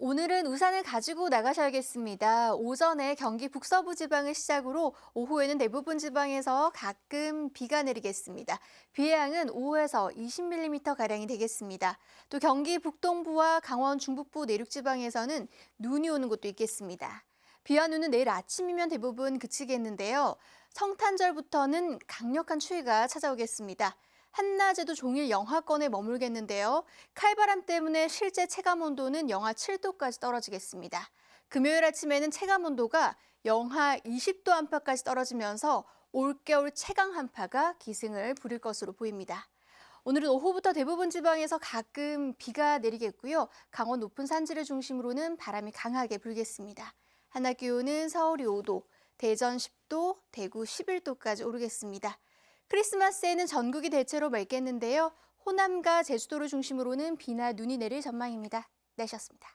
오늘은 우산을 가지고 나가셔야겠습니다. 오전에 경기 북서부 지방을 시작으로 오후에는 대부분 지방에서 가끔 비가 내리겠습니다. 비의 양은 5에서 20mm 가량이 되겠습니다. 또 경기 북동부와 강원 중북부 내륙 지방에서는 눈이 오는 곳도 있겠습니다. 비와 눈은 내일 아침이면 대부분 그치겠는데요. 성탄절부터는 강력한 추위가 찾아오겠습니다. 한낮에도 종일 영하권에 머물겠는데요. 칼바람 때문에 실제 체감 온도는 영하 7도까지 떨어지겠습니다. 금요일 아침에는 체감 온도가 영하 20도 안팎까지 떨어지면서 올겨울 최강 한파가 기승을 부릴 것으로 보입니다. 오늘은 오후부터 대부분 지방에서 가끔 비가 내리겠고요. 강원 높은 산지를 중심으로는 바람이 강하게 불겠습니다. 한낮 기온은 서울이 5도, 대전 10도, 대구 11도까지 오르겠습니다. 크리스마스에는 전국이 대체로 맑겠는데요. 호남과 제주도를 중심으로는 비나 눈이 내릴 전망입니다. 내셨습니다.